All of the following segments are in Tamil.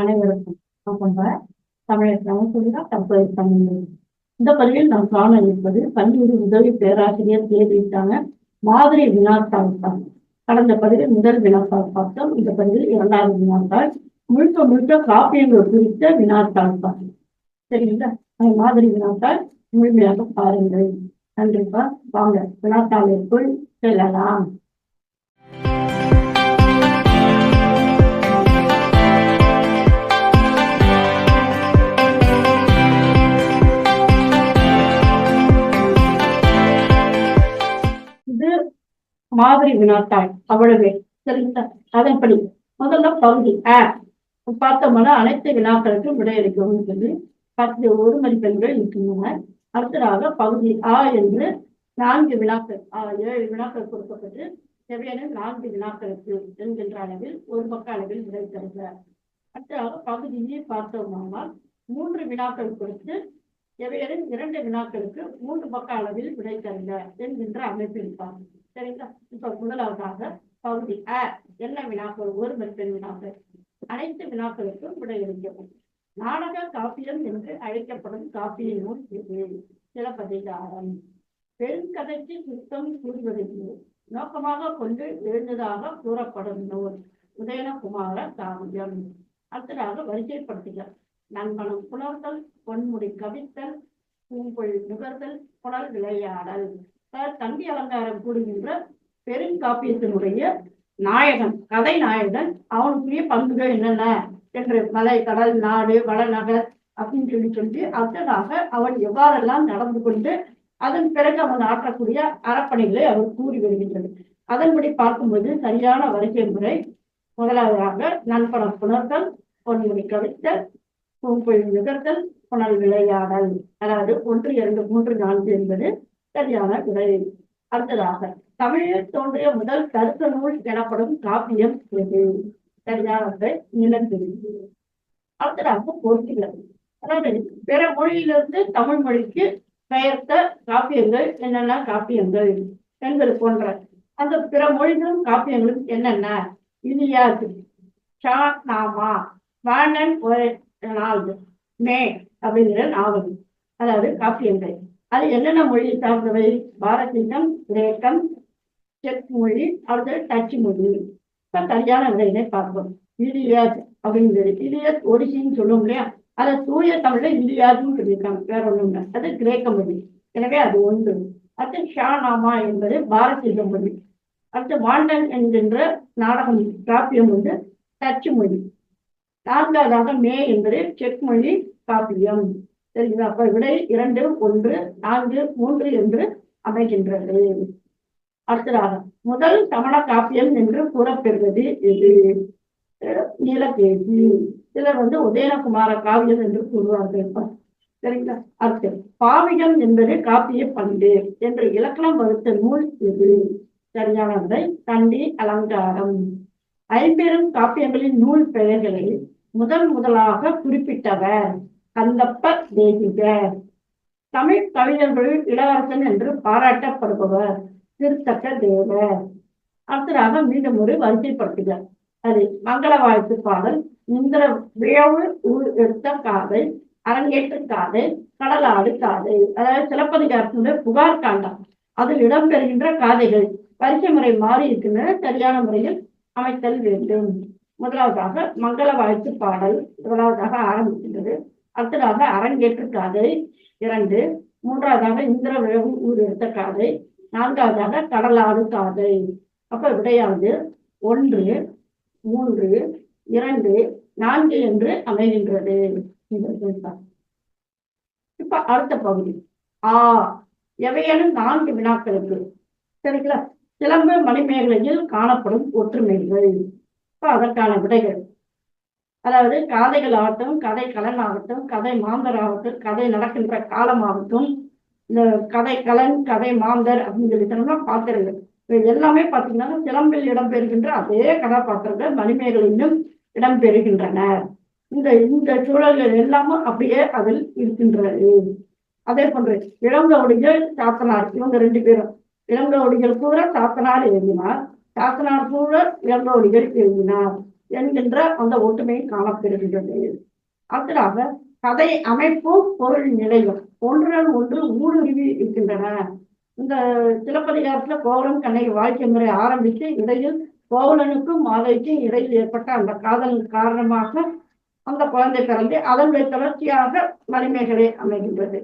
அனைவருக்கும் வணக்கம் தமிழகம் சமத்துவா தற்போது தமிழ் இந்த பதிவில் நாம் காண இருப்பது கல்லூரி உதவி பேராசிரியர் தேர்விட்டாங்க மாதிரி வினாத்தாள் தான் கடந்த பதிவில் முதல் வினாத்தாள் பார்த்தோம். இந்த பதிவில் இரண்டாவது வினாத்தாள் முழுக்க முழுக்க காப்பியங்கள் குறித்த வினாத்தாள் தான் சரிங்களா? மாதிரி வினாத்தாள் முழுமையாக பாருங்கள். நன்றிப்பா வாங்க வினாத்தாளிற்குள் செல்லலாம். மாதிரி வினாத்தாள். அவ்வளவே. சரிங்களா? அதன்படி முதல்ல பகுதி ஆ. பார்த்தோம்னா அனைத்து வினாக்களுக்கும் விடையளிக்கவும் சொல்லி பத்து ஒரு மதிப்பெண்கள் இருக்கின்றன. அடுத்ததாக பகுதி ஆ என்று நான்கு வினாக்கள் ஆ, ஏழு வினாக்கள் கொடுக்கப்பட்டு தேவையான நான்கு வினாக்களுக்கு என்கின்ற அளவில் ஒரு பக்க அளவில் விடை தருக. அடுத்ததாக பகுதியை பார்த்தோமானால் மூன்று வினாக்கள் கொடுத்து எவையேனும் இரண்டு வினாக்களுக்கு மூன்று பக்க அளவில் விடை தருக என்கின்ற அமைப்பில் இருப்பாங்க சரிங்களா? இப்ப முதலாவதாக பகுதி அ என்ன வினாக்கள்? ஒரு மதிப்பெண் வினாக்கள். அனைத்து வினாக்களுக்கும் விடையளிக்கவும் நாடக காப்பியம் என்று அழைக்கப்படும் காப்பிய நூல் இது சிலப்பதிகாரம் பெருங்கதைக்கு சுத்தம் கூறுவதில்லை. நோக்கமாக கொண்டு எழுந்ததாக கூறப்படும் நூல் உதயனகுமார காவியம். அடுத்ததாக வரிசைப்படுத்துகிறார் நண்பனம் புணர்தல் பொன்முடி கவித்தல் பூங்கொள் நுகர்தல் புனல் விளையாடல். தந்தி அலங்காரம் கூடுகின்ற பெருங்காப்பியத்தினுடைய நாயகன் கதை நாயகன் அவனுக்குரிய பங்குகள் என்னென்ன? என்று மலை கடல் நாடு வளநகர் அப்படின்னு சொல்லி சொல்லி அதனாக அவன் எவ்வாறெல்லாம் நடந்து கொண்டு அதன் பிறகு அவன் ஆற்றக்கூடிய அறப்பணிகளை அவர் கூறி வருகின்றது. அதன்படி பார்க்கும்போது சரியான வரிசை முறை முதலாவதாக நண்பனம் புணர்தல் பொன்முடி கவித்தல் பூம்பொழி நுகர்தல் புனல் விளையாடல். அதாவது ஒன்று இரண்டு மூன்று நான்கு என்பது சரியான விடை. அடுத்ததாக தமிழில் தோன்றிய முதல் கருத்த நூல் எனப்படும் காப்பியம் எது சரியான நிலத்திரி அடுத்ததாக போர்த்திகள் அதாவது பிற மொழியிலிருந்து தமிழ் மொழிக்கு பெயர்த்த காப்பியங்கள் என்னென்ன காப்பியங்கள் என்பது போன்ற அந்த பிற மொழிகளும் காப்பியங்களும் என்னென்ன? இலியாது ஷா நாமா வாணன் ஒரு நாள் மே அப்படிங்கிற நாவல். அதாவது காப்பியங்கள். அது என்னென்ன மொழி சார்ந்தவை பாரதீகம் கிரேக்கம் செக் மொழி அடுத்தது டச்சு மொழி. இப்போ சரியான விடையினை பார்ப்போம். இலியட் அப்படிங்கிறது. இலியட் ஒடிசின்னு சொல்லுவோம் இல்லையா? அதை சூரிய தமிழ்ல இலியாதுன்னு சொல்லியிருக்காங்க. வேற ஒன்றும் இல்லை. அது கிரேக்க மொழி. எனவே அது ஒன்று. அடுத்து ஷானாமா என்பது பாரதீக மொழி. அடுத்து வாண்டன் என்கின்ற நாடகம் காப்பியம் வந்து டச்சு மொழி. நான்காவதாக மே என்பது செக் மொழி காப்பியம் சரிங்களா அப்ப விடை இரண்டு ஒன்று நான்கு மூன்று என்று அமைகின்றது. அடுத்ததாக முதல் சமண காப்பியம் என்று கூறப்பெறுவது இது நீலகேசி. சிலர் வந்து உதயனகுமார காவியம் என்று கூறுவார்கள். சரிங்களா? அடுத்து பாவிகம் என்பது காப்பிய பண்பு என்று இலக்கணம் வகுத்த நூல் எது? சரியானவை தண்டி அலங்காரம். ஐம்பெரும் காப்பியங்களின் நூல் பெயர்களை முதல் முதலாக குறிப்பிட்டவர். கந்தப்ப தேசிகர் தமிழ் கவிஞர்களில் இளவரசன் என்று பாராட்டப்படுபவர் திருத்தக்க தேவர் அடுத்ததாக மீண்டும் ஒரு வரிசைப்படுத்துக. அது மங்கள வாழ்த்து பாடல். இந்திர விழவு ஊர் எடுத்த காதை அரங்கேற்று காதை கடலாடு காதை. அதாவது சிலப்பதிகாரத்தினுடைய புகார் காண்டம். அதில் இடம்பெறுகின்ற காதைகள். வரிசை முறை மாறி இருக்கின்றன. சரியான முறையில் அமைத்தல் வேண்டும். முதலாவதாக மங்கள வாழ்த்து பாடல். முதலாவதாக ஆரம்பிக்கின்றது. அடுத்ததாக அரங்கேற்று காதை இரண்டு. மூன்றாவதாக இந்திர விழவு ஊர் எடுத்த காதை நான்காவதாக கடலாடு காதை அப்ப விடையாவது ஒன்று மூன்று இரண்டு நான்கு என்று அமைகின்றது. இப்ப அடுத்த பகுதி. ஆ. எவையேனும் நான்கு வினாக்களுக்கு. சரிங்களா? சிலம்பு மணிமேகலையில் காணப்படும் ஒற்றுமைகள். இப்ப அதற்கான விடைகள். அதாவது காதைகள் ஆகட்டும் கதை கலன் ஆகட்டும் கதை மாந்தர் ஆகட்டும் கதை நடக்கின்ற காலம் ஆகட்டும் இந்த கதை கலன் கதை மாந்தர் அப்படின்னு சொல்லி சொன்னோம்னா பாத்திரங்கள். இது எல்லாமே பார்த்தீங்கன்னா சிலம்பில் இடம்பெறுகின்ற அதே கதாபாத்திரங்கள் மணிமேகலையிலும் இடம்பெறுகின்றன. இந்த இந்த சூழல்கள் எல்லாமும் அப்படியே அதில் இருக்கின்றது. அதே போன்று இளங்கவுடிகள் சாத்தனார் இவங்க ரெண்டு பேரும். இளங்கவுடிகள் கூட சாத்தனார் எழுதினார். சாத்தனார் கூட இளங்கவுடிகள் எழுதினார். என்கின்ற அந்த ஒற்றுமை காணப்படுகின்றது அடுத்ததாக கதை அமைப்பும் பொருள் நிலைகள் ஒன்றுடன் ஒன்று ஊடுருவி இருக்கின்றன. இந்த சிலப்பதிகாரத்துல கோவலன் கண்ணகி வாழ்க்கை முறை ஆரம்பித்து இடையில் கோவலனுக்கும் மாலைக்கும் இடையில் ஏற்பட்ட அந்த காதல் காரணமாக அந்த குழந்தை பிறந்து அதனுடைய தொடர்ச்சியாக மணிமேகலை அமைகின்றது.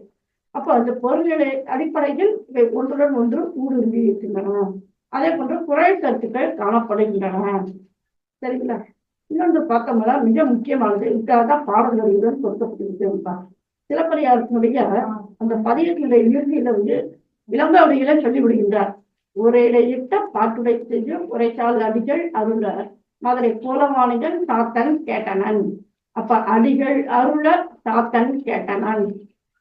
அப்போ அந்த பொருள்களை அடிப்படையில் இவை ஒன்றுடன் ஒன்று ஊடுருவி இருக்கின்றன. அதே போன்று குறை கருத்துக்கள் காணப்படுகின்றன. சரிங்களா? இன்னொன்று பார்த்தோம்னா மிக முக்கியமானது. இதுக்காக தான் பாடல்களுடன் கொடுக்கப்பட்டிருக்கிறோம் சிலப்பதிகாரத்தினுடைய அந்த பதியத்தினுடைய இறுதியில வந்து விளம்பரிகளை சொல்லி விடுகின்றார் உரையிட்ட பாட்டுடை செய்து உரைச்சால் அடிகள் அருள மதுரை கோலமானிகள் சாத்தன் கேட்டனன். அப்ப அடிகள் அருள சாத்தன் கேட்டனன்.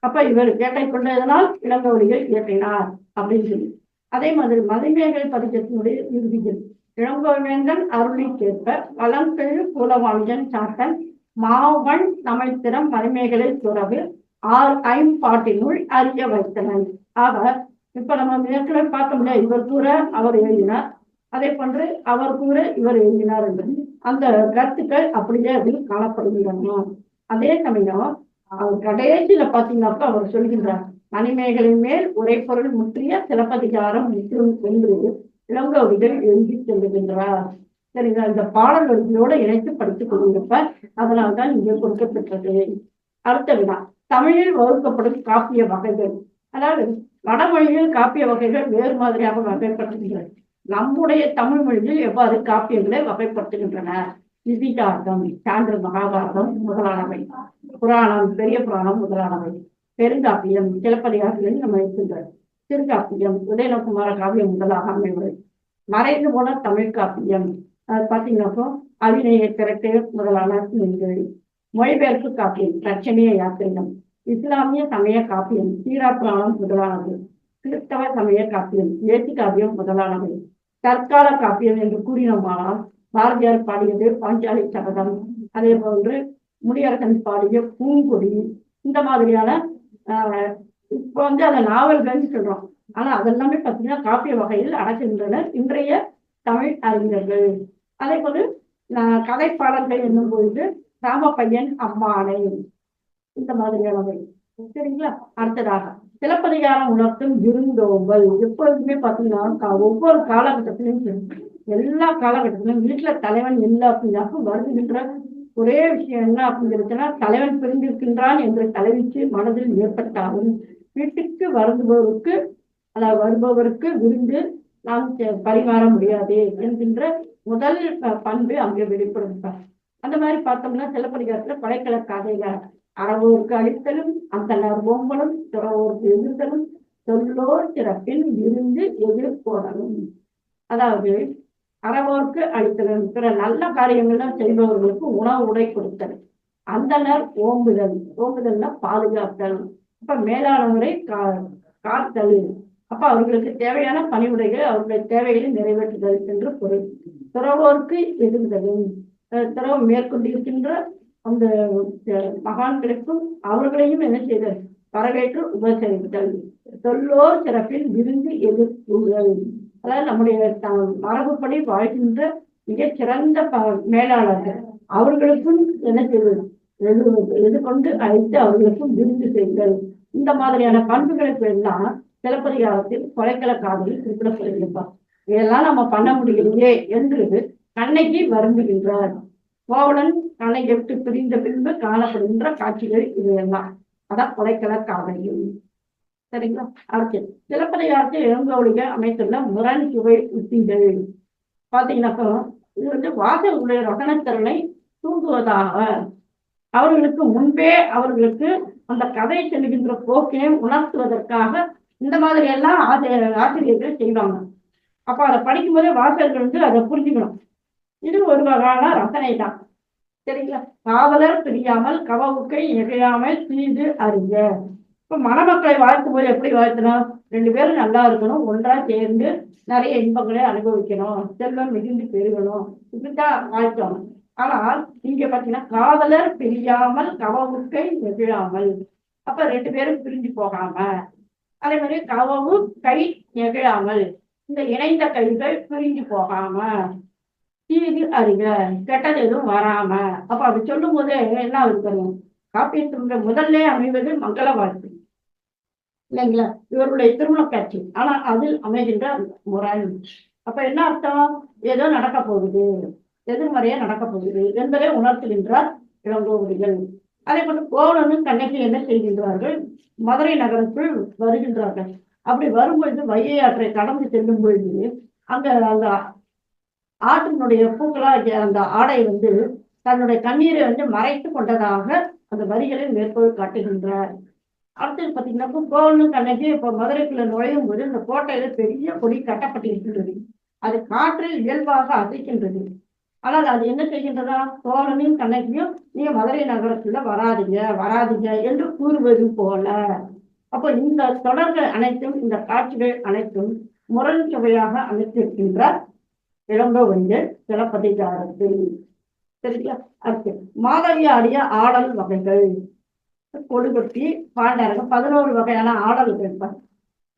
அப்ப இவர் கேட்டை கொண்டதனால் இளங்கவடிகள் இயற்றினார் அப்படின்னு சொல்லி. அதே மாதிரி மதிமேகல் பதிக்கத்தினுடைய இறுதியில் இளங்கோவேந்தன் அருளி கேட்ப வளம்பெழு கூலவாணிஜன் சாத்தன் மாவன் தமிழ்த்திறம் மணிமேகலை துறவு ஆர் ஐம்பாட்டினுள் அறிய வைத்தனன் அவர் இப்ப நம்ம ஏற்கனவே பார்த்தோம்ல இவர் கூற அவர் எழுதினார். அதே போன்று அவர் கூற இவர் எழுதினார் என்பது அந்த கருத்துக்கள் அப்படியே அதில் காணப்படுகின்றன. அதே சமயம் அவர் கடைசியில பாத்தீங்கன்னாக்கா அவர் சொல்கின்றார் மணிமேகலின் மேல் உரைப்பொருள் முற்றிய சிலப்பதிகாரம் என்று. இளங்கோவிகள் எழுதி செல்லுகின்றார். சரிங்களா? இந்த பாடல் வரிகளோட இணைத்து படித்துக் கொண்டிருப்ப அதனால்தான் இங்கே கொடுக்கப்பட்டது அடுத்த வினா. தமிழில் வகுக்கப்படும் காப்பிய வகைகள். அதாவது வடமொழியில் காப்பிய வகைகள் வேறு மாதிரியாக வகைப்படுத்துகின்றன. நம்முடைய தமிழ் மொழியில் எவ்வாறு காப்பியங்களை வகைப்படுத்துகின்றன? இதிகாசம் சான்று மகாபாரதம் முதலானவை. புராணம் பெரிய புராணம் முதலானவை. பெருங்காப்பியம் சிலப்பதிகாரத்தில் நம்ம இருக்கின்றோம் சிறுகாப்பியம் உதயநகுமார காவியம் முதலாக அமைவது மறைந்து போன தமிழ் காப்பியம். அது பார்த்தீங்கன்னாக்கோ அபிநய திரட்டு முதலான மொழிபெயர்ப்பு காப்பியம் லட்சமிய யாத்திரிகம் இஸ்லாமிய சமய காப்பியம் சீரா புராணம் முதலானது. கிறிஸ்தவ சமய காப்பியம் ஏசி காவியம் முதலானவை தற்கால காப்பியம் என்று கூறினோமானால் பாரதியார் பாடியது பாஞ்சாலி சபதம். அதே போன்று முடியரசன் பாடிய பூங்கொடி இந்த மாதிரியான ஆஹ் இப்போ வந்து அந்த நாவல்கள்னு சொல்றோம். ஆனா அதெல்லாமே பார்த்தீங்கன்னா காப்பிய வகையில் அடக்குகின்றனர் இன்றைய தமிழ் அறிஞர்கள். அதே போல ஆஹ் கதை பாடல்கள் என்னும் பொழுது ராமப்பையன் அம்மானை. இந்த மாதிரியானவை சரிங்களா? அடுத்ததாக சிலப்பதிகாரம் உணர்த்தும் விருந்தோம்பல். எப்பொழுதுமே பார்த்தீங்கன்னா ஒவ்வொரு காலகட்டத்திலும் எல்லா காலகட்டத்திலும் வீட்டுல தலைவன் இல்லை அப்படின்னாக்கும் வருகின்ற ஒரே விஷயம் என்ன அப்படிங்கிறதுனா தலைவன் பிரிந்திருக்கின்றான் என்ற தலைவிக்கு மனதில் ஏற்பட்டாலும் வீட்டுக்கு வருபவருக்கு அதாவது வருபவருக்கு விருந்து நாம் செ- பரிமாற முடியாது என்கின்ற முதல் ப- பண்பு அங்கே வெளிப்படுத்தார் அந்த மாதிரி பார்த்தோம்னா சிலப்பதிகாரத்துல படைக்கல காதையில அறவோருக்கு அழித்தலும் அந்தனர் ஓம்பலும் துறவோருக்கு எதிர்த்தலும் சொல்லோர் சிறப்பில் இருந்து எதிர்கோடலும் அதாவது அறவோர்க்கு அளித்தலும் பிற நல்ல காரியங்கள்லாம் செய்பவர்களுக்கு உணவு உடை கொடுத்தல் அந்தனர் ஓம்புதல். ஓம்புதல்னா பாதுகாத்தல். அப்ப மேலானவரை கா காத்தல். அப்ப அவர்களுக்கு தேவையான பணிவுடைகளை அவர்களுடைய தேவைகளை நிறைவேற்றுதல் என்று பொருள். துறவோருக்கு எதிர்தலும். துறவு மேற்கொண்டிருக்கின்ற அந்த மகான்களுக்கும் அவர்களையும் என்ன செய்தல்? வரவேற்று உபசரித்தல். சொல்லோர் சிறப்பில் விருந்து எதிர்ப்புகள் அதாவது நம்முடைய த- மரபுப்படி வாழ்கின்ற மிகச்சிறந்த ப- மேலாளர்கள். அவர்களுக்கும் என்ன செய்வது எது- எதிர்கொண்டு அழைத்து அவர்களுக்கும் விருந்து செய்யுங்கள். இந்த மாதிரியான பண்புகளுக்கு எல்லாம் சிலப்பதிகாரத்தில் கொலைக்கல காதலில் குறிப்பிடப்படுகின்றார் இதெல்லாம் நம்ம பண்ண முடியலையே என்று கண்ணகி வருந்துகின்றார். கோவலன் கண்ணை விட்டு பிரிந்த பின்பு காணப்படுகின்ற காட்சிகள் இவையெல்லாம். அதான் கொலைக்கல காதலியும் சரிங்களா? அடுத்து சிலப்பதிகாரத்தை இளங்கோலிக அமைத்துள்ள முரண் சுவை உத்திகள். பாத்தீங்கன்னாக்கா இது வந்து வாசகர்களுடைய ரகணத்திறனை தூண்டுவதாக அவர்களுக்கு முன்பே அவர்களுக்கு அந்த கதை செல்கின்ற போக்கினை உணர்த்துவதற்காக இந்த மாதிரி எல்லாம் ஆசிரியர் ஆசிரியர்கள் செய்வாங்க. அப்ப அதை படிக்கும்போதே வாசகர்கள் வந்து அதை புரிஞ்சுக்கணும். இது ஒரு வகையான ரசனை தான் சரிங்களா? காவலர் பிரியாமல் கவவுக்கை நிகழாமல் தீண்டு அறிய. இப்ப மணமக்களை வாழ்த்தும் போது எப்படி வாழ்த்தணும்? ரெண்டு பேரும் நல்லா இருக்கணும். ஒன்றா சேர்ந்து நிறைய இன்பங்களை அனுபவிக்கணும். செல்வம் மிகுந்து பெருகணும். இப்படித்தான் வாழ்த்தோம். ஆனால் இங்க பாத்தீங்கன்னா காதலர் பிரியாமல் கவவுக்கை நெகிழாமல். அப்ப ரெண்டு பேரும் பிரிஞ்சு போகாம. அதே மாதிரி கவவு கை நெகிழாமல். இந்த இணைந்த கைகள் பிரிஞ்சு போகாம. தீது அறிக கெட்டது எதுவும் வராம. அப்ப அப்படி சொல்லும் போதே என்ன ஆகுது காப்பீட்டு முதல்ல அமைவது மங்கள வாழ்த்து இல்லைங்களா? இவருடைய திருமண காட்சி ஆனா அதில் அமைகின்ற முரண். அப்ப என்ன அர்த்தம்? ஏதோ நடக்க போகுது. எதிர்மறையா நடக்க போகுது என்பதை உணர்த்துகின்றார் இளங்கோவடிகள். அதே போல கோவலனும் கண்ணகி என்ன செய்கின்றார்கள்? மதுரை நகருக்குள் வருகின்றார்கள். அப்படி வரும்பொழுது வைகை ஆற்றை கடந்து செல்லும் பொழுது அங்க அந்த ஆற்றினுடைய பூக்களா அந்த ஆடை வந்து தன்னுடைய கண்ணீரை வந்து மறைத்து கொண்டதாக அந்த வரிகளை மேற்கோள் காட்டுகின்றார். அடுத்தது பார்த்தீங்கன்னா கோவலனும் கண்ணகி இப்போ மதுரைக்குள்ள நுழையும் போது இந்த கோட்டையில பெரிய கொடி கட்டப்பட்டிருக்கின்றது. அது காற்றில் இயல்பாக அசைக்கின்றது. ஆனால் அது என்ன செய்கின்றதா? சோழனையும் கண்ணகியும் நீ மதுரை நகரத்துல வராதிங்க வராதிங்க என்று கூறுவது போல. அப்போ இந்த தொடர்கள் அனைத்தும் இந்த காட்சிகள் அனைத்தும் முரண் சுவையாக அமைத்திருக்கின்றார் இளங்கோவஞ்சர் சிலப்பதிகாரத்தில். சரிங்களா? அடுத்து மாதவி ஆடிய ஆடல் வகைகள். கொடுபட்டி பாண்டரங்க பதினோரு வகையான ஆடல்கள்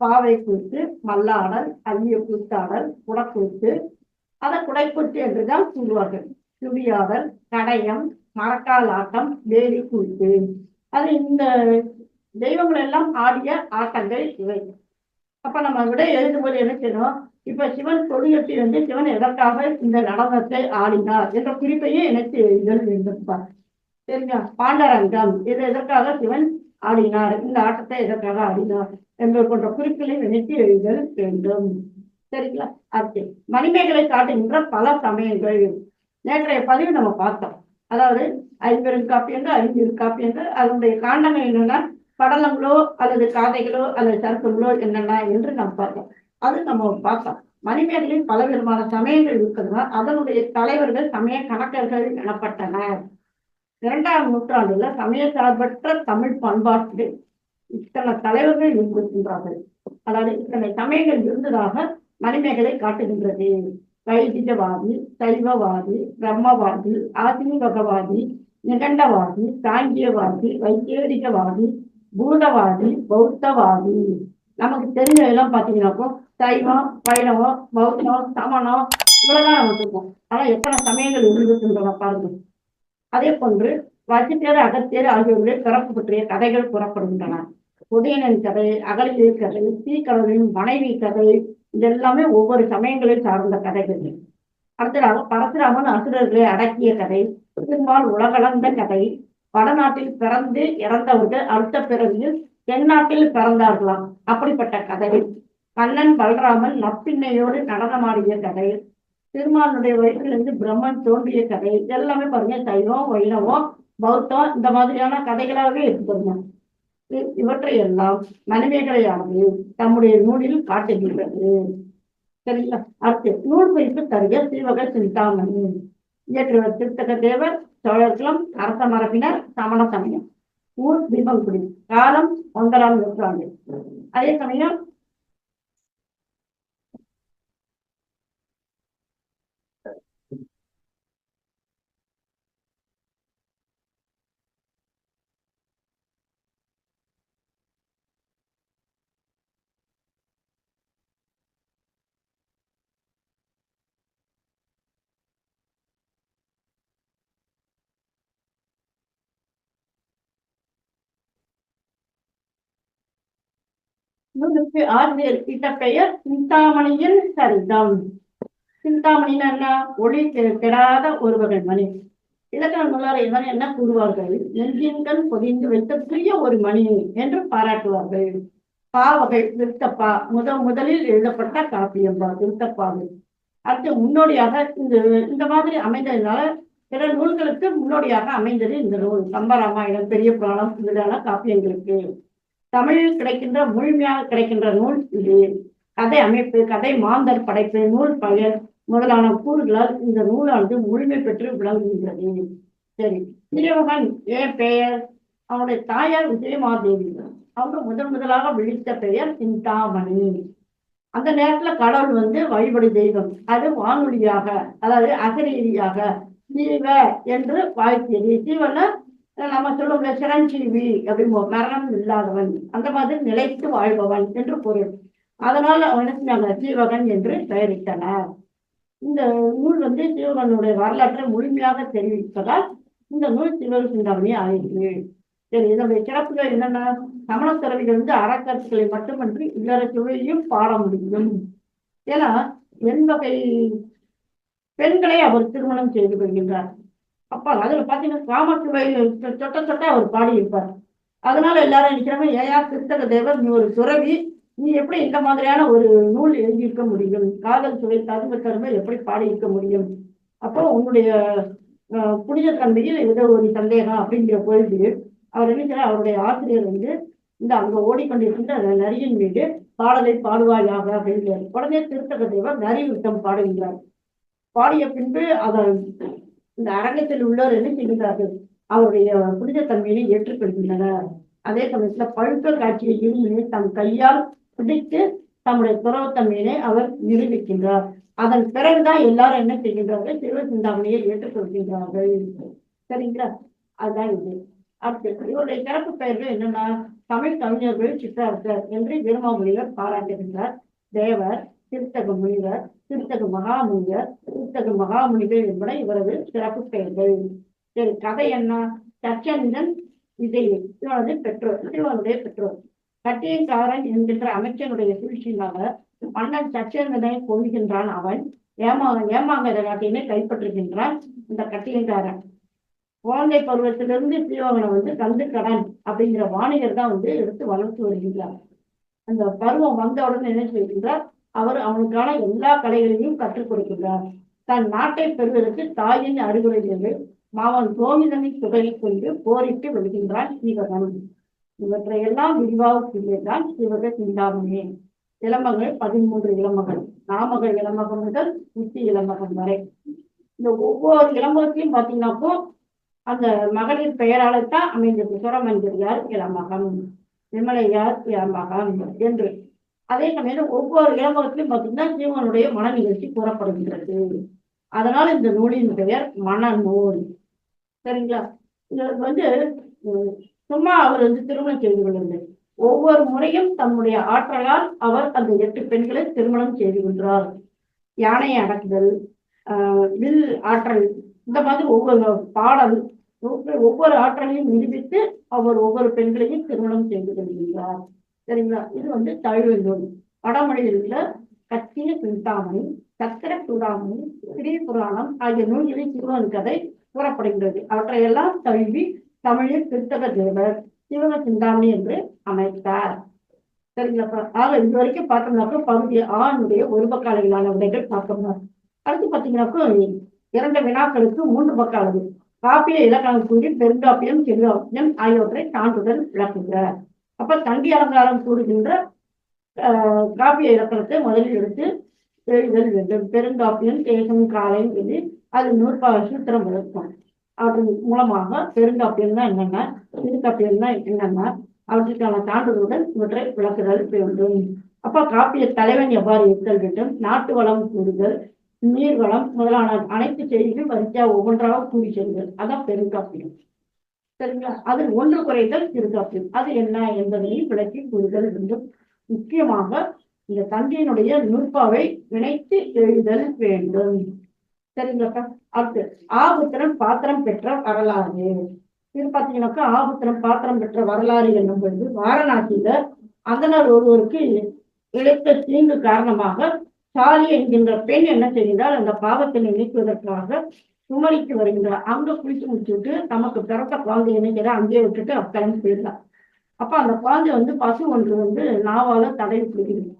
பாவை கூத்து மல்லாடல் ஐய கூத்தாடல் குடக்கூத்து அதை குடைக்கூத்து என்றுதான் சொல்லுவார்கள். சுடியாடல் கடையம் மரக்கால் ஆட்டம் வேலி கூத்து அது இந்த தெய்வங்கள் எல்லாம் ஆடிய ஆட்டங்கள் இவை. அப்ப நம்ம விட எழுதும்போது என்ன செய்யணும்? இப்ப சிவன் கொடியொட்டி வந்து சிவன் எதற்காக இந்த நடனத்தை ஆடினார் என்ற குறிப்பையே எனக்கு எழுதல் வேண்டும் சரிங்களா பாண்டரங்கம். இது எதற்காக சிவன் ஆடினார்? இந்த ஆட்டத்தை எதற்காக ஆடினார்? என்பது போன்ற குறிப்புகளை நினைத்து எழுதல் வேண்டும். சரிங்களா? அடுத்து மணிமேகலை காட்டுகின்ற பல சமயங்கள். நேற்றைய பதிவு நம்ம பார்த்தோம். அதாவது ஐம்பெரும் காப்பியங்கள் ஐந்து காப்பியங்கள் அதனுடைய காண்டங்கள் என்னன்னா படலங்களோ அல்லது காதைகளோ அல்லது சருக்கங்களோ என்னென்ன என்று நாம் பார்த்தோம். அது நம்ம பார்த்தோம். மணிமேகலில் பல விதமான சமயங்கள் இருக்கிறதுனா அதனுடைய தலைவர்கள் சமய கணக்கர்கள் எனப்பட்டனர். இரண்டாம் நூற்றாண்டுல சமய சார்பற்ற தமிழ் பண்பாட்டு இத்தனை தலைவர்கள் இருந்திருக்கின்றார்கள். அதாவது இத்தனை சமயங்கள் இருந்ததாக மணிமேகலை காட்டுகின்றது. வைதிகவாதி சைவவாதி பிரம்மவாதி ஆத்மீகவாதி நிகண்டவாதி சாங்கியவாதி வைத்தியடிகவாதி பூதவாதி பௌத்தவாதி. நமக்கு தெரிஞ்ச எல்லாம் பார்த்தீங்கன்னாக்கோ சைவம் வைணவம் பௌத்தம் சமணம் இவ்வளவுதான் நமக்கு இருக்கும். ஆனா எத்தனை சமயங்கள் இருந்திருக்கின்றன பாருங்க. அதே போன்று வசித்தேர் அகத்தியர் ஆகியோருடைய பிறப்பு பற்றிய கதைகள் கூறப்படுகின்றன. உதயனின் கதை அகலிய கதை தீக்கடலின் மனைவி கதை இதெல்லாமே ஒவ்வொரு சமயங்களில் சார்ந்த கதைகள். அடுத்ததாக பரசுராமன் அசுரர்களை அடக்கிய கதை திருமால் உலகளந்த கதை வடநாட்டில் பிறந்து இறந்தவர்கள் அடுத்த பிறகு தென்னாட்டில் பிறந்தார்களாம். அப்படிப்பட்ட கதை. கண்ணன் பலராமன் நப்பின்னையோடு நடனமாடிய கதை. திருமாலுடைய வயிற்றிலிருந்து பிரம்மன் தோன்றிய கதை. எல்லாமே பாருங்க சைவம் வைணவம் பௌத்தம் இந்த மாதிரியான கதைகளாகவே இருக்கு இவற்றை எல்லாம் மணிமேகலையானது தம்முடைய நூலில் காட்டுகின்றது. சரிங்களா? அடுத்து நூல் குறிப்பு தருக சீவக சிந்தாமணி. இயற்றுவர் திருத்தக தேவர் சோழர்களும் அரச மரபினர் சமண சமயம். ஊர் தீபங்குடி காலம் ஒன்பதாம் நூற்றாண்டு. அதே சமயம் நூலுக்கு ஆசிரியர் இட்ட பெயர் சிந்தாமணியின் சரிதம். சிந்தாமணின்னு என்ன? ஒளி கெடாத ஒரு வகை மணி. இலக்கண நூலார் இதனை என்ன கூறுவார்கள்? நெஞ்சின்கண் பொதிந்து வைத்த பிரிய ஒரு மணி என்று பாராட்டுவார்கள். பாவகை விருத்தப்பா. முத முதலில் எழுதப்பட்ட காப்பியம் விருத்தப்பாவை அடுத்து முன்னோடியாக இந்த இந்த மாதிரி அமைந்ததுனால பிற நூல்களுக்கு முன்னோடியாக அமைந்தது இந்த நூல். கம்பராமாயணம் பெரிய புராணம் முதலான காப்பியங்களுக்கு. தமிழில் கிடைக்கின்ற முழுமையாக கிடைக்கின்ற நூல் இது. கதை அமைப்பு கதை மாந்தர் படைப்பு நூல் பகல் முதலான கூறுகளால் இந்த நூலானது முழுமை பெற்று விளங்குகின்றது. சரி. திருமகன் ஏ பெயர். அவனுடைய தாயார் விஜயமாதேவி அவங்க முதன் முதலாக விழித்த பெயர் சிந்தாமணி. அந்த நேரத்துல கடவுள் வந்து வழிபடு தெய்வம். அது வானொலியாக அதாவது அகரீதியாக சீவ என்று வாழ்த்தியது. சீவன நம்ம சொல்லுவோம்ல சிரஞ்சீவி அப்படிம்போ மரணம் இல்லாதவன் அந்த மாதிரி நிலைத்து வாழ்பவன் என்று பொருள். அதனால அவனுக்கு நாங்கள் சீவகன் என்று பெயரிட்டனர். இந்த நூல் வந்து சிவகனுடைய வரலாற்றை முழுமையாக தெரிவிப்பதால் இந்த நூல் சிவக சிந்தாமணி ஆயிற்று. சரி இதனுடைய சிறப்புகள் என்னென்ன சமண துறவிகள் வந்து அறக்கருத்துக்களை மட்டுமன்றி இல்லற சுவையையும் பாட முடியும். ஏன்னா என் வகை பெண்களை அவர் திருமணம் செய்து கொள்கின்றார். அப்ப அதுல பாத்தீங்கன்னா காமத்துவை சொட்ட சொட்ட அவர் பாடியிருப்பார். அதனால எல்லாரும் நினைக்கிறாங்க ஏயா கிருத்தக தேவர் நீ ஒரு துறவி நீ எப்படி இந்த மாதிரியான ஒரு நூல் எழுதியிருக்க முடியும்? காதல் சுவை தரும தருமை எப்படி பாடியிருக்க முடியும்? அப்போ உன்னுடைய புனித தன்மையில் ஏதோ ஒரு சந்தேகம் அப்படிங்கிற பொழுது அவர் என்ன அவருடைய ஆசிரியர் வந்து இந்த அங்க ஓடிக்கொண்டிருக்கின்ற அந்த நரியின் மீது பாடலை பாடுவாயாக அப்படிங்கிறார். உடனே திருத்தக தேவர் நரி விட்டம் பாடுகின்றார். பாடிய பின்பு அவர் இந்த அரங்கத்தில் உள்ளோர் என்ன செய்கிறார்கள் அவருடைய புனித தன்மையை ஏற்றுக்கொள்கின்றனர். அதே சமயத்துல பழுக்க காட்சியை இருந்து தம் கையால் பிடித்து தம்முடைய துறவுத்தன்மையினை அவர் நிரூபிக்கின்றார். அதன் பிறகுதான் எல்லாரும் என்ன செய்கின்றார்கள்? சிறுவ சிந்தாமணியை ஏற்றுக்கொள்கின்றார்கள். சரிங்களா? அதுதான் இது. அடுத்து இவருடைய சிறப்பு பெயர்கள் என்னன்னா தமிழ் கவிஞர்கள் சித்தார்த்தர் என்று வீரமாமொழிவர் பாராட்டுகின்றார். தேவர் திருத்தக முனிவர் திருத்தக மகாமுனிவர் திருத்தக மகாமுனிகள் என்பன இவரது சிறப்பு பெயர்கள். சரி கதை என்ன? சச்சந்தன் விஜய் இவனது பெற்றோர் இவனுடைய பெற்றோர். கட்டியக்காரன் என்கின்ற அமைச்சனுடைய சூழ்ச்சியினால மன்னன் சச்சந்தனை கொள்கின்றான் அவன். ஏமா ஏமாங்கத நாட்டையுமே கைப்பற்றுகின்றான் இந்த கட்டியக்காரன். குழந்தை பருவத்திலிருந்து சீவகனை வந்து கந்து கடன் அப்படிங்கிற வாணிகர் தான் வந்து எடுத்து வளர்த்து வருகின்றார். அந்த பருவம் வந்த உடனே என்ன செய்கின்றார்? அவர் அவனுக்கான எல்லா கலைகளையும் கற்றுக் கொடுக்கின்றார். தன் நாட்டை பெறுவதற்கு தாயின் அறிவுரைகளை மாவன் கோவிந்தனை துகளை கொண்டு போரிட்டு வருகின்றான் சீவகன் இவற்றை எல்லாம் விரிவாக கூறியதான் சிவக சிந்தாமணி இளமகள் பதிமூன்று இளமகள் நாமகள் இளமகம் முதல் உச்சி இளமகம் வரை. இந்த ஒவ்வொரு இளமகத்தையும் பார்த்தீங்கன்னாக்கோ அந்த மகளிர் பெயராலத்தான் அமைந்தது சுரமஞ்சரியார் இளமகம் விமலையார் இளமகம் என்று. அதே சமயம் ஒவ்வொரு இளமகத்திலும் பார்த்தீங்கன்னா சீவனுடைய மன நிகழ்ச்சி கூறப்படுகின்றது. அதனால இந்த நூலின் பெயர் மனநூல் சரிங்களா? இது வந்து சும்மா அவர் வந்து திருமணம் செய்து கொள்ளவில்லை. ஒவ்வொரு முறையும் தன்னுடைய ஆற்றலால் அவர் அந்த எட்டு பெண்களை திருமணம் செய்து கொள்கிறார். யானையை அடக்குதல் ஆஹ் வில் ஆற்றல் இந்த மாதிரி ஒவ்வொரு பாடல் ஒவ்வொரு- ஒவ்வொரு ஆற்றலையும் நிரூபித்து அவர் ஒவ்வொரு பெண்களையும் திருமணம் செய்து கொள்கின்றார். சரிங்களா? இது வந்து தழுவல். வடமொழியில் உள்ள கத்திய சிந்தாமணி சத்திர சூடாமணி ஸ்ரீ புராணம் ஆகிய நூல்களில் சிறுவன் கதை கூறப்படுகின்றது. அவற்றையெல்லாம் தழுவி தமிழில் திருத்தக தேவர் சிவக சிந்தாமணி என்று அமைத்தார். சரிங்களா? ஆக இது வரைக்கும் பார்த்தோம்னாக்கா பகுதி ஆணுடைய ஒரு பக்க அளவிலான உடைகள் பார்த்தோம்னா அடுத்து பார்த்தீங்கன்னாக்கா இரண்டு வினாக்களுக்கு மூன்று பக்க அளவு காப்பிய இலக்கணம் கூறி பெருங்காப்பியம் சிறுகாப்பியம் ஆகியவற்றை சான்றுடன் விளக்குகிறார். அப்ப தங்கி அலங்காரம் கூறுகின்ற ஆஹ், காப்பிய இலக்கணத்தை முதலில் எடுத்து எழுதல் வேண்டும். பெருங்காப்பியம் தேசம் காலையும் இது அது நூற்பாக சூத்திரம் விளக்கும் அவற்றின் மூலமாக பெருங்காப்பியம் தான் என்னென்ன சிறுகாப்பியம் தான் என்னென்ன அவற்றுக்கான சான்றுகளுடன் இவற்றை விளக்குதல் வேண்டும். அப்ப காப்பிய தலைவன் எவ்வாறு இருத்தல் வேண்டும்? நாட்டு வளம் கூறுதல் நீர் வளம் முதலான அனைத்து செய்திகள் வரிசையா ஒவ்வொன்றாக கூறி செல்லுதல் அதான் பெருங்காப்பியம். சரிங்களா? அதில் ஒன்று குறைதல் சிறுகாப்பியம் அது என்ன என்பதையும் விளக்கி கூறுதல் வேண்டும். முக்கியமாக இந்த தந்தையினுடைய நூற்பாவை நினைத்து எழுதல் வேண்டும். சரிங்களாப்பா அடுத்து ஆபுத்திரம் பாத்திரம் பெற்ற வரலாறு. இது பார்த்தீங்கன்னாக்கா ஆபுத்திரம் பாத்திரம் பெற்ற வரலாறு என்னும் பொழுது வாரணாசியில அந்தனர் ஒருவருக்கு இழைத்த தீங்கு காரணமாக சாலி என்கின்ற பெண் என்ன செய்தால் அந்த பாவத்தினை நீக்குவதற்காக குமரிக்கு வருகின்றார் அங்க குளிச்சு முடிச்சுட்டு நமக்கு பிறந்த குழந்தை இணைக்கிற அங்கேயே விட்டுட்டு அப்பிளம்பி கிளம்பி போயிடலாம். அப்ப அந்த குழந்தை வந்து பசு ஒன்று வந்து நாவால தடை பிடிக்கிறது.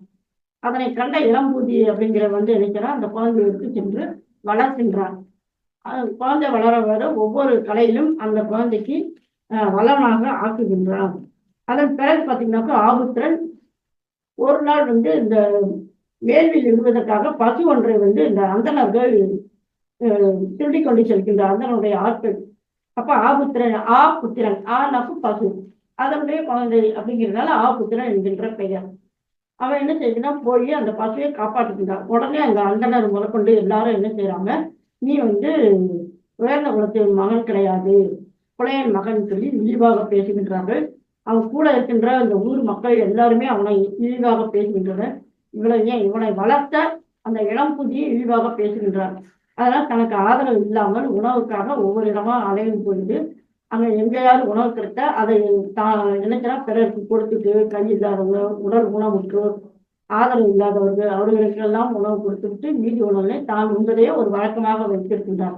அதனை கண்ட இளம்பூதி அப்படிங்கிற வந்து நினைக்கிறார் அந்த குழந்தையை எடுத்து சென்று வளர்க்கின்றான் குழந்தை வளர வர ஒவ்வொரு கலையிலும் அந்த குழந்தைக்கு வளமாக ஆக்குகின்றான் அதன் பிறகு பார்த்தீங்கன்னாக்கா ஆபுத்திரன் ஒரு நாள் வந்து இந்த வேள்வியில் இருப்பதற்காக பசு ஒன்றை வந்து இந்த அந்தனர்கள் திருடி கொண்டு செல்கின்ற அந்தனுடைய ஆட்கள். அப்ப ஆபுத்திரன் ஆ புத்திரன் ஆனாக்கு பசு. அதனுடைய குழந்தை அப்படிங்கிறதுனால ஆ புத்திரன் என்கின்ற பெயர். அவன் என்ன செய்யறான் போய் அந்த பசுவை காப்பாற்றுகின்றான். உடனே அந்த அந்தனர் முதற்கொண்டு எல்லாரும் என்ன செய்யறாங்க நீ வந்து உயர்ந்த குலத்தின் மகன் கிடையாது. புலையன் மகன் சொல்லி இழிவாக பேசுகின்றார்கள். அவன் கூட இருக்கின்ற அந்த ஊர் மக்கள் எல்லாருமே அவனை இழிவாக பேசுகின்றனர். இவளை ஏன் இவனை வளர்த்த அந்த இளம் புதியை இழிவாக பேசுகின்றான் அதனால் தனக்கு ஆதரவு இல்லாமல் உணவுக்காக ஒவ்வொரு இடமா அலையும் பொழுது அங்க எங்கேயாவது உணவு கிடைத்த அதை தான் நினைக்கிறா பிறருக்கு கொடுத்துட்டு கை இல்லாதவங்க உடல் ஊனமுற்றோர் ஆதரவு இல்லாதவர்கள் அவர்களுக்கெல்லாம் உணவு கொடுத்துட்டு மீதி உணவுகளை தான் உண்பதையே ஒரு வழக்கமாக வைத்திருக்கின்றார்.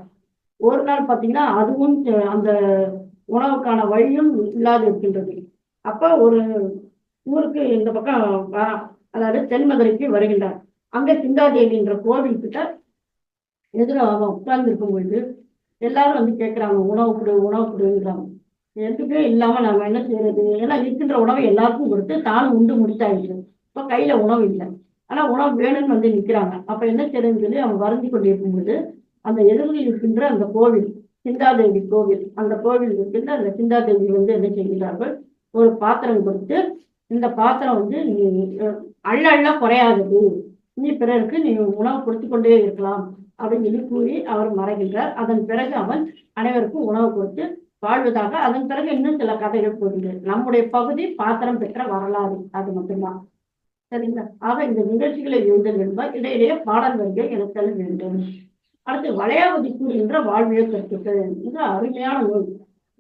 ஒரு நாள் பார்த்தீங்கன்னா அதுவும் அந்த உணவுக்கான வழியும் இல்லாது இருக்கின்றது. அப்ப ஒரு ஊருக்கு இந்த பக்கம் வரான் அதாவது தென்மதுரைக்கு வருகின்றார். அங்க சிந்தாதேவி என்ற கோவில் கிட்ட எதிர அவன் உட்கார்ந்து இருக்கும் பொழுது எல்லாரும் வந்து கேட்கறாங்க உணவு கொடு உணவு கொடுங்கிறாங்க எதுக்கே இல்லாம நாங்கள் என்ன செய்யறது? ஏன்னா இருக்கின்ற உணவை எல்லாருக்கும் கொடுத்து தான் உண்டு முடிச்சாயிடுச்சு இப்ப கையில உணவு இல்லை. ஆனா உணவு வேணும்னு வந்து நிக்கிறாங்க. அப்ப என்ன செய்யறதுன்னு சொல்லி அவங்க வருந்தி கொண்டிருக்கும் பொழுது அந்த எதிரில் இருக்கின்ற அந்த கோவில் சிந்தாதேவி கோவில் அந்த கோவில் இருக்கின்ற அந்த சிந்தாதேவி வந்து என்ன செய்கிறார்கள்? ஒரு பாத்திரம் கொடுத்து இந்த பாத்திரம் வந்து நீ அள்ள அள்ள குறையாதது. நீ பிறருக்கு நீ உணவு கொடுத்து கொண்டே இருக்கலாம் அப்படின்னு சொல்லி கூறி அவர் மறைகின்றார். அதன் பிறகு அவன் அனைவருக்கும் உணவு கொடுத்து வாழ்வதாக அதன் பிறகு இன்னும் சில கதைகள் போகின்றது நம்முடைய பகுதி பாத்திரம் பெற்ற வரலாறு அது மட்டும்தான். சரிங்களா? ஆக இந்த நிகழ்ச்சிகளை எழுதல் என்பால் இடையிடையே பாடல் வரிகள் எழுத்தல் வேண்டும். அடுத்து வளையாவதி கூறுகின்ற வாழ்வியல் கருத்துக்கள். இது அருமையான நூல்.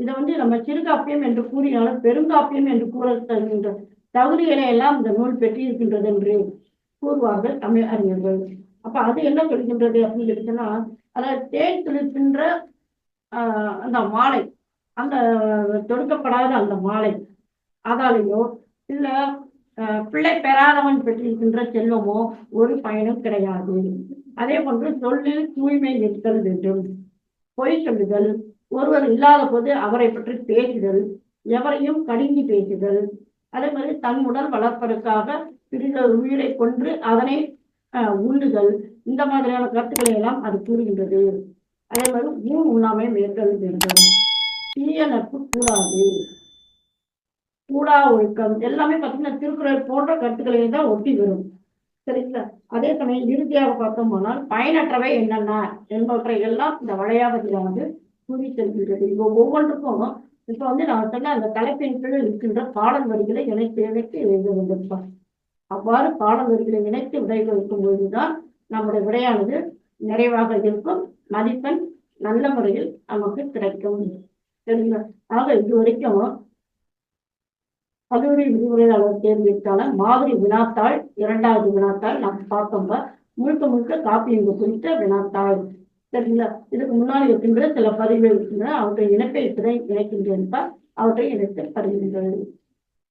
இதை வந்து நம்ம சிறுகாப்பியம் என்று கூறினாலும் பெருங்காப்பியம் என்று கூற தருகின்ற தகுதிகளை எல்லாம் இந்த நூல் பெற்றிருக்கின்றது என்று கூறுவார்கள் தமிழ் அறிஞர்கள். அப்ப அது என்ன சொல்கின்றது அப்படின்னு சொல்லிச்சுன்னா அதாவது தேன் துளிர்க்கின்ற ஆஹ், அந்த மாலை அந்த தொடுக்கப்படாத அந்த மாலை அதாலேயோ இல்ல பிள்ளை பெறாதவன் பெற்றிருக்கின்ற செல்வமோ ஒரு பயனும் கிடையாது. அதே போன்று சொல்லில் தூய்மை நிற்கல் வேண்டும். பொய் சொல்லுதல் ஒருவர் இல்லாத போது அவரை பற்றி பேசுதல் எவரையும் கடுங்கி பேசுதல். அதே மாதிரி தன் உடல் வளர்ப்பதற்காக பிரித உயிரை கொன்று அதனை ஆஹ், இந்த மாதிரியான கருத்துக்களை எல்லாம் அது கூறுகின்றது. அதே மாதிரி ஊர் உண்ணாமை மேற்கொள்ள வேண்டும். தீய நட்பு கூடாது. கூடா ஒழுக்கம். எல்லாமே பார்த்தீங்கன்னா திருக்குறள் போன்ற கருத்துக்களை தான் ஒட்டி வரும். சரிங்களா? அதே சமயம் இறுதியாக பார்த்தோம்னால் பயனற்றவை என்னென்ன என்பவற்றை எல்லாம் இந்த வளையாபதியில வந்து கூறி செல்கின்றது. இப்போ ஒவ்வொன்றுக்கும் இப்போ வந்து நான் சொன்ன அந்த தலைப்பின் கீழ் இருக்கின்ற பாடல் வரிகளை இணைத்து தேவைக்கு எழுத வேண்டும்ப்பா அவ்வாறு பாடநெறிகளை இணைத்து விடைகள் வைக்கும் பொழுதுதான் நம்முடைய விடையானது நிறைவாக இருக்கும். மதிப்பெண் நல்ல முறையில் நமக்கு கிடைக்கும். சரிங்களா? ஆக இது வரைக்கும் கல்லூரி விரிவுரையாளர் தேர்விற்கான மாதிரி வினாத்தாள் இரண்டாவது வினாத்தாள் நாம் பார்த்தோம்ப முழுக்க முழுக்க காப்பியங்க குறித்த வினாத்தாள். சரிங்களா? இதுக்கு முன்னாடி இருக்கின்ற சில பதிவுகள் இருக்கின்றன. அவற்றை இணைப்பை திரை இணைக்கின்றேன் அவற்றை இணைத்து பதிவுகள்